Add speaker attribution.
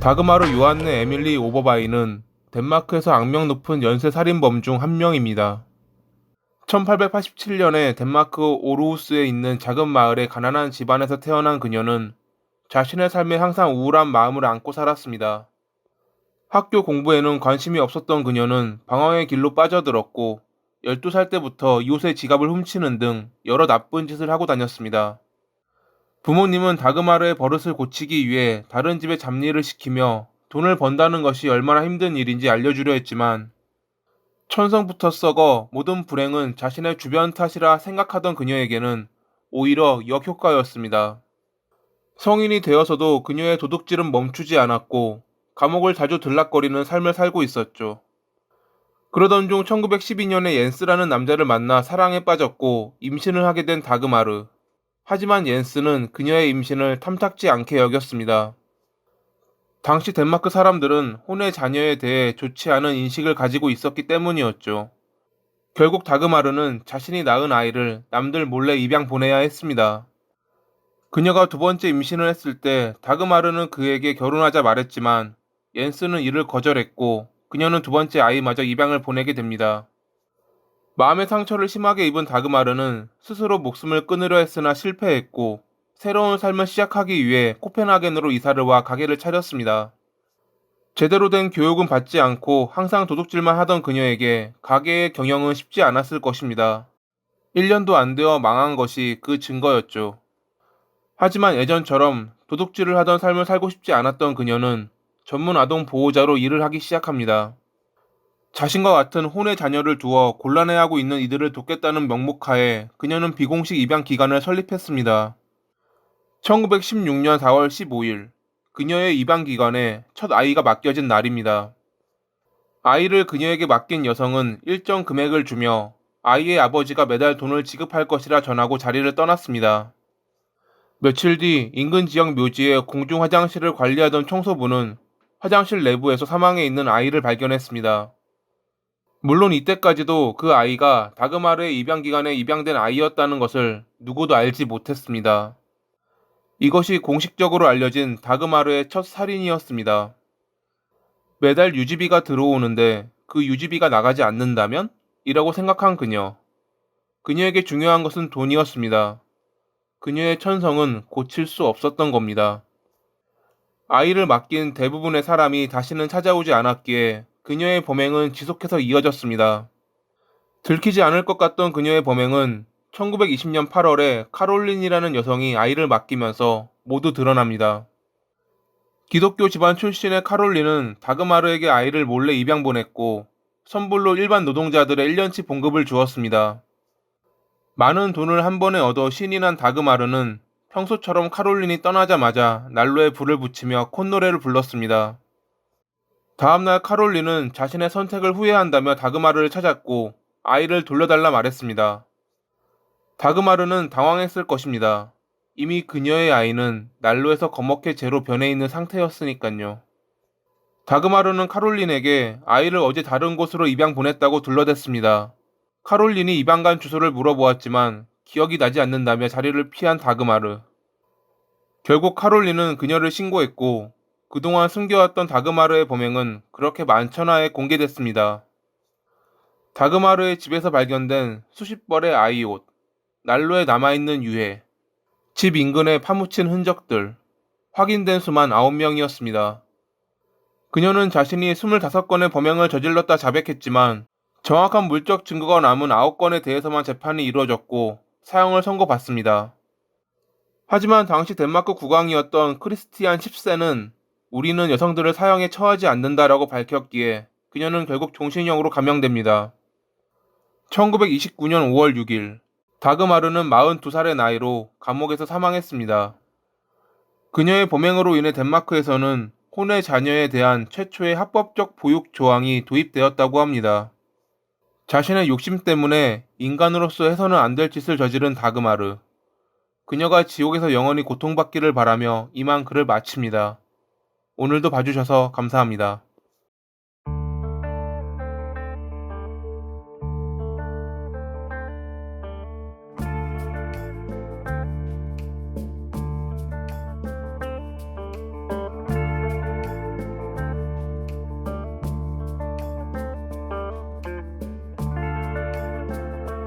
Speaker 1: 다그마르 요한네 에밀리 오버바이는 덴마크에서 악명 높은 연쇄 살인범 중 한 명입니다. 1887년에 덴마크 오르후스에 있는 작은 마을의 가난한 집안에서 태어난 그녀는 자신의 삶에 항상 우울한 마음을 안고 살았습니다. 학교 공부에는 관심이 없었던 그녀는 방황의 길로 빠져들었고 12살 때부터 이웃의 지갑을 훔치는 등 여러 나쁜 짓을 하고 다녔습니다. 부모님은 다그마르의 버릇을 고치기 위해 다른 집에 잡일을 시키며 돈을 번다는 것이 얼마나 힘든 일인지 알려주려 했지만 천성부터 썩어 모든 불행은 자신의 주변 탓이라 생각하던 그녀에게는 오히려 역효과였습니다. 성인이 되어서도 그녀의 도둑질은 멈추지 않았고 감옥을 자주 들락거리는 삶을 살고 있었죠. 그러던 중 1912년에 옌스라는 남자를 만나 사랑에 빠졌고 임신을 하게 된 다그마르. 하지만 옌스는 그녀의 임신을 탐탁지 않게 여겼습니다. 당시 덴마크 사람들은 혼의 자녀에 대해 좋지 않은 인식을 가지고 있었기 때문이었죠. 결국 다그마르는 자신이 낳은 아이를 남들 몰래 입양 보내야 했습니다. 그녀가 두 번째 임신을 했을 때 다그마르는 그에게 결혼하자 말했지만 옌스는 이를 거절했고 그녀는 두 번째 아이마저 입양을 보내게 됩니다. 마음의 상처를 심하게 입은 다그마르는 스스로 목숨을 끊으려 했으나 실패했고 새로운 삶을 시작하기 위해 코펜하겐으로 이사를 와 가게를 차렸습니다. 제대로 된 교육은 받지 않고 항상 도둑질만 하던 그녀에게 가게의 경영은 쉽지 않았을 것입니다. 1년도 안 되어 망한 것이 그 증거였죠. 하지만 예전처럼 도둑질을 하던 삶을 살고 싶지 않았던 그녀는 전문 아동 보호자로 일을 하기 시작합니다. 자신과 같은 혼의 자녀를 두어 곤란해하고 있는 이들을 돕겠다는 명목하에 그녀는 비공식 입양 기관을 설립했습니다. 1916년 4월 15일, 그녀의 입양 기관에 첫 아이가 맡겨진 날입니다. 아이를 그녀에게 맡긴 여성은 일정 금액을 주며 아이의 아버지가 매달 돈을 지급할 것이라 전하고 자리를 떠났습니다. 며칠 뒤 인근 지역 묘지의 공중 화장실을 관리하던 청소부는 화장실 내부에서 사망해 있는 아이를 발견했습니다. 물론 이때까지도 그 아이가 다그마르의 입양기관에 입양된 아이였다는 것을 누구도 알지 못했습니다. 이것이 공식적으로 알려진 다그마르의 첫 살인이었습니다. 매달 유지비가 들어오는데 그 유지비가 나가지 않는다면? 이라고 생각한 그녀. 그녀에게 중요한 것은 돈이었습니다. 그녀의 천성은 고칠 수 없었던 겁니다. 아이를 맡긴 대부분의 사람이 다시는 찾아오지 않았기에 그녀의 범행은 지속해서 이어졌습니다. 들키지 않을 것 같던 그녀의 범행은 1920년 8월에 카롤린이라는 여성이 아이를 맡기면서 모두 드러납니다. 기독교 집안 출신의 카롤린은 다그마르에게 아이를 몰래 입양 보냈고 선불로 일반 노동자들의 1년치 봉급을 주었습니다. 많은 돈을 한 번에 얻어 신이 난 다그마르는 평소처럼 카롤린이 떠나자마자 난로에 불을 붙이며 콧노래를 불렀습니다. 다음날 카롤린은 자신의 선택을 후회한다며 다그마르를 찾았고 아이를 돌려달라 말했습니다. 다그마르는 당황했을 것입니다. 이미 그녀의 아이는 난로에서 거먹게 재로 변해 있는 상태였으니까요. 다그마르는 카롤린에게 아이를 어제 다른 곳으로 입양 보냈다고 둘러댔습니다. 카롤린이 입양 간 주소를 물어보았지만 기억이 나지 않는다며 자리를 피한 다그마르. 결국 카롤린은 그녀를 신고했고 그동안 숨겨왔던 다그마르의 범행은 그렇게 만천하에 공개됐습니다. 다그마르의 집에서 발견된 수십 벌의 아이 옷, 난로에 남아있는 유해, 집 인근에 파묻힌 흔적들, 확인된 수만 9명이었습니다. 그녀는 자신이 25건의 범행을 저질렀다 자백했지만 정확한 물적 증거가 남은 9건에 대해서만 재판이 이루어졌고 사형을 선고받습니다. 하지만 당시 덴마크 국왕이었던 크리스티안 10세는 우리는 여성들을 사형에 처하지 않는다라고 밝혔기에 그녀는 결국 종신형으로 감형됩니다. 1929년 5월 6일 다그마르는 42살의 나이로 감옥에서 사망했습니다. 그녀의 범행으로 인해 덴마크에서는 혼의 자녀에 대한 최초의 합법적 보육 조항이 도입되었다고 합니다. 자신의 욕심 때문에 인간으로서 해서는 안 될 짓을 저지른 다그마르. 그녀가 지옥에서 영원히 고통받기를 바라며 이만 글을 마칩니다. 오늘도 봐주셔서 감사합니다.